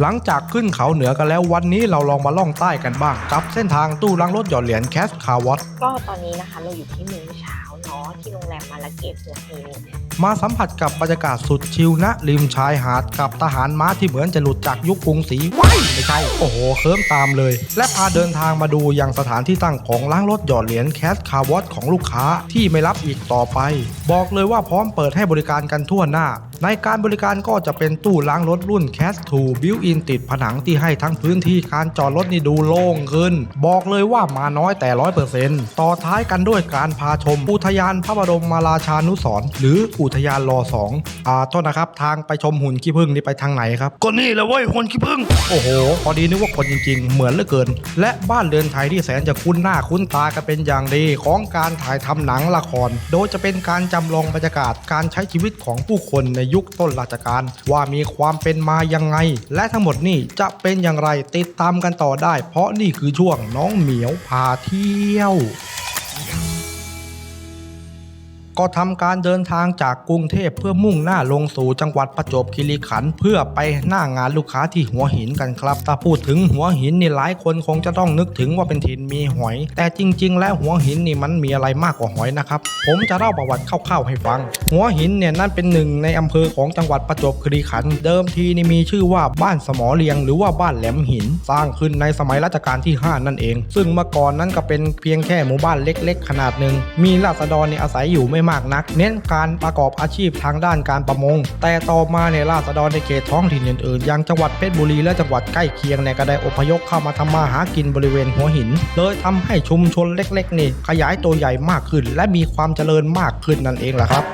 หลังจากขึ้นเขาเหนือกันแล้ววันนี้เราลองมาล่องใต้กันบ้าง กับเส้นทางตู้ล้างรถหยอดเหรียญแคสคาร์วอตก็ตอนนี้นะคะเราอยู่ที่เมือเช้า เนาะที่โรงแรมมาลาเกตหัวหินมาสัมผัสกับบรรยากาศสุดชิลณริมชายหาดกับทหารม้าที่เหมือนจะหลุดจากยุคกรุงศรีว้ายไม่ใช่ โอ้โหเคิมตามเลย และพาเดินทางมาดูยังสถานที่ตั้งของล้างรถหยอดเหรียญแคสคาร์วอตของลูกค้าที่ไม่รับอีกต่อไป บอกเลยว่าพร้อมเปิดให้บริการกันทั่วหน้า ในการบริการก็จะเป็นตู้ล้างรถรุ่น Cash 2 Built in ติดผนังที่ให้ทั้งพื้นที่การจอดรถนี่ดูโล่งขึ้น บอกเลยว่ามาน้อยแต่ร้อยเปอร์เซ็นต์ต่อท้ายกันด้วยการพาชมอุทยานพระบรมราชานุสรณ์หรืออุทยานรอสองอ่าโทษนะครับ ทางไปชมหุ่นขี้ผึ้งนี่ไปทางไหนครับ ก็นี่แหละเว้ยหุ่นขี้ผึ้งโอ้โห พอดีนึกว่าคนจริง ๆ เหมือนเหลือเกิน และบ้านเรือนไทยที่แสนจะคุ้นหน้าคุ้นตากันเป็นอย่างดีของการถ่ายทำหนังละคร โดยจะเป็นการจำลองบรรยากาศการใช้ชีวิตของผู้คนในยุคต้นราชการ ว่ามีความเป็นมายังไง และทั้งหมดนี่จะเป็นอย่างไรติดตามกันต่อได้ เพราะนี่คือช่วงน้องเหมียวพาเที่ยว ก็ทำการเดินทางจากกรุงเทพเพื่อมุ่งหน้าลงสู่จังหวัดประจวบคีรีขันธ์เพื่อไปหน้างานลูกค้าที่หัวหินกันครับ ถ้าพูดถึงหัวหินนี่หลายคนคงจะต้องนึกถึงว่าเป็นถิ่นมีหอย แต่จริง ๆ แล้วหัวหินนี่มันมีอะไรมากกว่าหอยนะครับ ผมจะเล่าประวัติคร่าวๆให้ฟัง หัวหินเนี่ยนั่นเป็นหนึ่งในอำเภอของจังหวัดประจวบคีรีขันธ์เดิมทีนี่มีชื่อว่าบ้านสมอเลียง หรือว่าบ้านแหลมหิน สร้างขึ้นในสมัยรัชกาลที่ 5 นั่นเอง ซึ่งเมื่อก่อนนั้นก็เป็นเพียงแค่หมู่บ้านเล็ก ๆ ขนาดหนึ่งมีราษฎรเนี่ยอาศัยอยู่ไม่มากนัก เน้นการประกอบอาชีพทางด้านการประมง แต่ต่อมาในราษฎรในเขตท้องถิ่นอื่นๆอย่างจังหวัดเพชรบุรีและจังหวัดใกล้เคียงในก็ได้อพยพเข้ามาทำมาหากินบริเวณหัวหิน เลยทำให้ชุมชนเล็กๆนี่ขยายตัวใหญ่มากขึ้น และมีความเจริญมากขึ้นนั่นเองแหละครับ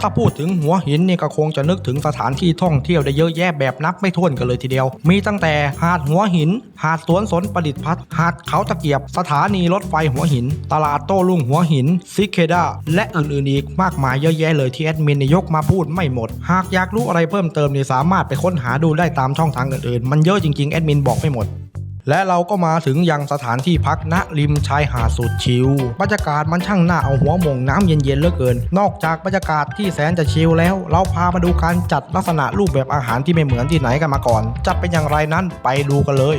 ถ้าพูดถึงหัวหินนี่ก็คงจะนึกถึงสถานที่ท่องเที่ยวได้เยอะแยะแบบนับไม่ถ้วนกันเลยทีเดียว มีตั้งแต่หาดหัวหิน หาดสวนสนประดิษฐ์พัฒหาดเขาตะเกียบ สถานีรถไฟหัวหิน ตลาดโต้รุ่งหัวหิน ซิเคดาและอื่นๆอีกมากมายเยอะแยะเลยที่แอดมินเนี่ยยกมาพูดไม่หมด หากอยากรู้อะไรเพิ่มเติมเนี่ยสามารถไปค้นหาดูได้ตามช่องทางอื่นๆ มันเยอะจริงๆแอดมินบอกไม่หมด และเราก็มาถึงยังสถานที่พักณริมชายหาดสุดชิลบรรยากาศมันช่างน่าเอาหัวหมงน้ำเย็นๆเหลือเกิน นอกจากบรรยากาศที่แสนจะชิลแล้ว เราพามาดูการจัดลักษณะรูปแบบอาหารที่ไม่เหมือนที่ไหนกันมาก่อน จะเป็นอย่างไรนั้นไปดูกันเลย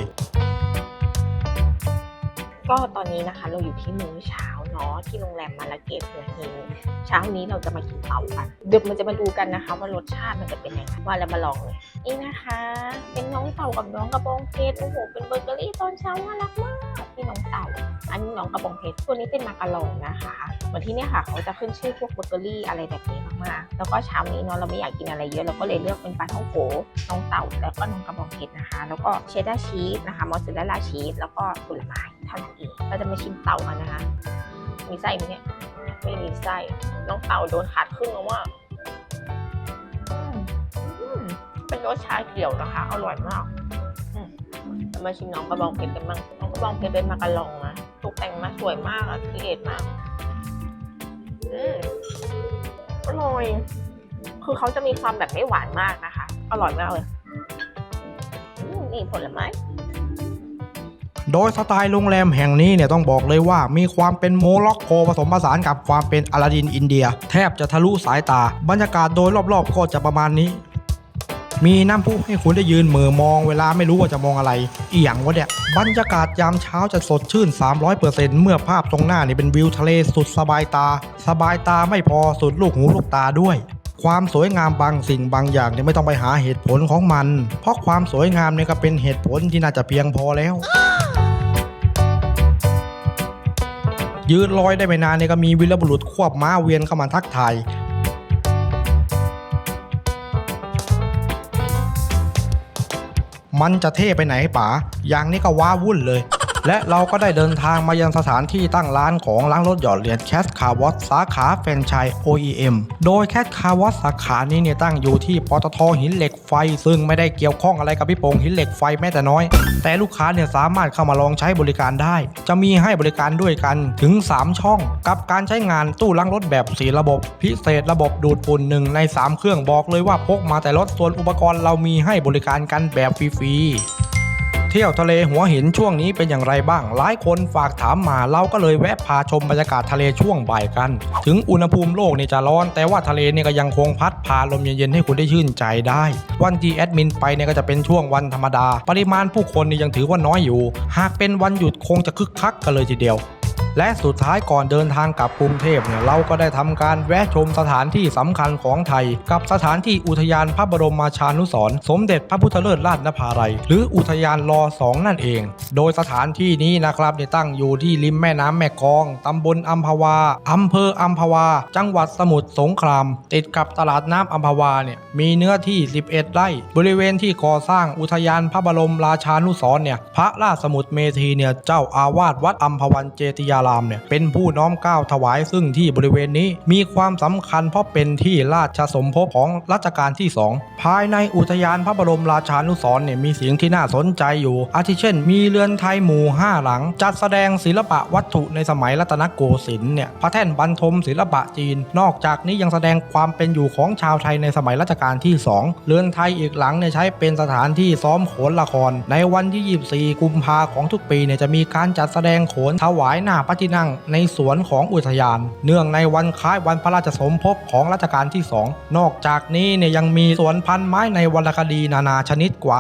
ก็ตอนนี้นะคะเราอยู่ที่มื้อเช้าเนาะที่โรงแรมมาลาเกตหัวหินเช้านี้เราจะมากินเต่ากันเดี๋ยวมันจะมาดูกันนะคะ ว่ารสชาติมันจะเป็นยังไงว่าแล้วมาลองเลยนี่นะคะ เป็นน้องเต่ากับน้องกระบองเพชรโอ้โหเป็นเบเกอรี่ตอนเช้าน่ารักมากนี่น้องเต่า อันนี้น้องกระบองเพชรตัวนี้เป็นมาการองนะคะ เหมือนที่เนี่ยค่ะเขาจะขึ้นชื่อพวกเบเกอรี่อะไรแบบนี้มากๆ แล้วก็เช้านี้เนาะเราไม่อยากกินอะไรเยอะเราก็เลยเลือกเป็นปลาท่องโกน้องเต่าแล้วก็น้องกระบองเพชรนะคะ แล้วก็เชดดาร์ชีสนะคะมอสซาเรลลาชีสแล้วก็ผลไม้เท่านั้นเองเราจะมาชิมเต่ากันนะคะ มีไส้ไหมเนี่ยไม่มีไส้น้องเต่าโดนขาดครึ่งแล้วว่าเป็นรสชาเขียวนะคะ อร่อยมากมาชิมน้องกระบองเพชรกันบ้างน้องกระบองเพชรเป็นมาการองนะตกแต่งมาสวยมากอะครีเอทมาก อร่อย คือเขาจะมีความแบบไม่หวานมากนะคะ อร่อยมากเลยอืมนี่ผลไม้โดยสไตล์โรงแรมแห่งนี้เนี่ยต้องบอกเลยว่ามีความเป็นโมร็อกโกผสมผสานกับความเป็นอลาดินอินเดีย แทบจะทะลุสายตา บรรยากาศโดยรอบๆก็จะประมาณนี้ มีน้ำพุให้คุณได้ยืนเหม่อมองเวลาไม่รู้ว่าจะมองอะไร เอียงวะเนี่ย บรรยากาศยามเช้าจะสดชื่น 300%เมื่อภาพตรงหน้านี่เป็นวิวทะเลสุดสบายตา สบายตาไม่พอสุดลูกหูลูกตาด้วยความสวยงามบางสิ่งบางอย่างเนี่ยไม่ต้องไปหาเหตุผลของมัน เพราะความสวยงามเนี่ยก็เป็นเหตุผลที่น่าจะเพียงพอแล้ว ยืนลอยได้ไม่นานเนี่ยก็มีวิรบุรุษควบม้าเวียนเข้ามาทักทาย มันจะเท่ไปไหนป๋าอย่างนี้ก็ว้าวุ่นเลย และเราก็ได้เดินทางมายังสถานที่ตั้งร้านของล้างรถหยอดเหรียญแคสคาวอสสาขาแฟรนไชส์ OEM โดยแคสคาวอสสาขานี้เนี่ยตั้งอยู่ที่ปตทหินเหล็กไฟ ซึ่งไม่ได้เกี่ยวข้องอะไรกับพี่โป่งหินเหล็กไฟแม้แต่น้อย แต่ลูกค้าเนี่ยสามารถเข้ามาลองใช้บริการได้ จะมีให้บริการด้วยกันถึง 3 ช่อง กับการใช้งานตู้ล้างรถแบบ 4 ระบบ พิเศษระบบดูดฝุ่นหนึ่งใน 3 เครื่องบอกเลยว่าพกมาแต่รถส่วนอุปกรณ์เรามีให้บริการกันแบบฟรีๆ เที่ยวทะเลหัวหินช่วงนี้เป็นอย่างไรบ้าง หลายคนฝากถามมาเราก็เลยแวะพาชมบรรยากาศทะเลช่วงบ่ายกัน ถึงอุณหภูมิโลกเนี่ยจะร้อน แต่ว่าทะเลเนี่ยก็ยังคงพัดพาลมเย็นๆให้คุณได้ชื่นใจได้ วันที่แอดมินไปเนี่ยก็จะเป็นช่วงวันธรรมดา ปริมาณผู้คนเนี่ยยังถือว่าน้อยอยู่ หากเป็นวันหยุดคงจะคึกคักกันเลยทีเดียว และสุดท้ายก่อนเดินทางกลับกรุงเทพเนี่ยเราก็ได้ทำการแวะชมสถานที่สำคัญของไทย กับสถานที่อุทยานพระบรมราชานุสรณ์สมเด็จพระพุทธเลิศราชนภาลัย หรืออุทยานรอสองนั่นเอง โดยสถานที่นี้นะครับเนี่ยตั้งอยู่ที่ริมแม่น้ำแม่กองตำบลอัมพวาอำเภออัมพวา จังหวัดสมุทรสงคราม ติดกับตลาดน้ำอัมพวาเนี่ยมีเนื้อที่ 11 ไร่ บริเวณที่ก่อสร้างอุทยานพระบรมราชานุสรณ์เนี่ยพระราชสมุทรเมธีเนี่ยเจ้าอาวาสวัดอัมพวันเจติยารามเนี่ยเป็นผู้น้อมก้าวถวายซึ่งที่บริเวณนี้มีความสำคัญเพราะเป็นที่ราชสมภพของรัชกาลที่ 2 ภายในอุทยานพระบรมราชานุสรณ์เนี่ยมีสิ่งที่น่าสนใจอยู่ อาทิเช่น มีเรือนไทยหมู่ 5 หลัง จัดแสดงศิลปะวัตถุในสมัยรัตนโกสินทร์เนี่ยพระแท่นบรรทมศิลปะจีน นอกจากนี้ยังแสดงความเป็นอยู่ของชาวไทยในสมัยรัชกาลที่ 2 เรือนไทยอีกหลังเนี่ยใช้เป็นสถานที่ซ้อมโขนละคร ในวันที่ 24 กุมภาของทุกปีเนี่ยจะมีการจัดแสดงโขนถวายหน้าพระที่นั่งในสวนของอุทยาน เนื่องในวันคล้ายวันพระราชสมภพของรัชกาลที่ 2 นอกจากนี้เนี่ยยังมีสวนพันไม้ในวรรณคดีนานาชนิดกว่า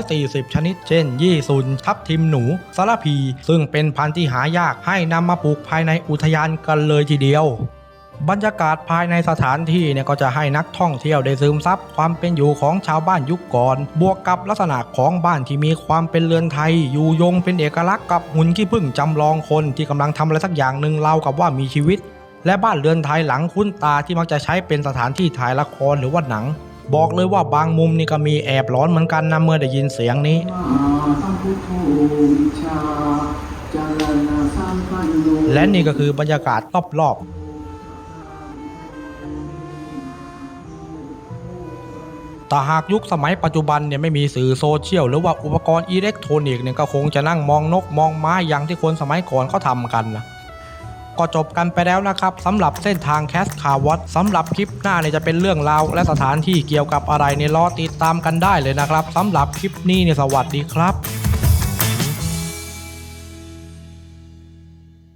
140 ชนิด เช่น ยี่สุนทับทิมหนูสารพี ซึ่งเป็นพันธุ์ที่หายากให้นำมาปลูกภายในอุทยานกันเลยทีเดียว บรรยากาศภายในสถานที่เนี่ยก็จะให้นักท่องเที่ยวได้ซึมซับความเป็นอยู่ของชาวบ้านยุคก่อน บวกกับลักษณะของบ้านที่มีความเป็นเรือนไทย อยู่ยงเป็นเอกลักษณ์กับหุ่นขี้ผึ้งจำลองคนที่กำลังทำอะไรสักอย่างหนึ่งเล่ากับว่ามีชีวิต และบ้านเรือนไทยหลังคุ้นตาที่มักจะใช้เป็นสถานที่ถ่ายละครหรือว่าหนัง บอกเลยว่าบางมุมนี่ก็มีแอบร้อนเหมือนกันนะเมื่อได้ยินเสียงนี้และนี่ก็คือบรรยากาศรอบๆ แต่หากยุคสมัยปัจจุบันเนี่ยไม่มีสื่อโซเชียลหรือว่าอุปกรณ์อิเล็กทรอนิกส์เนี่ยก็คงจะนั่งมองนกมองไม้อย่างที่คนสมัยก่อนเขาทำกันนะก็จบกันไปแล้วนะครับสำหรับเส้นทางแคสคาร์วอตสำหรับคลิปหน้าเนี่ยจะเป็นเรื่องราวและสถานที่เกี่ยวกับอะไรในรอติดตามกันได้เลยนะครับสำหรับคลิปนี้เนี่ยสวัสดีครับ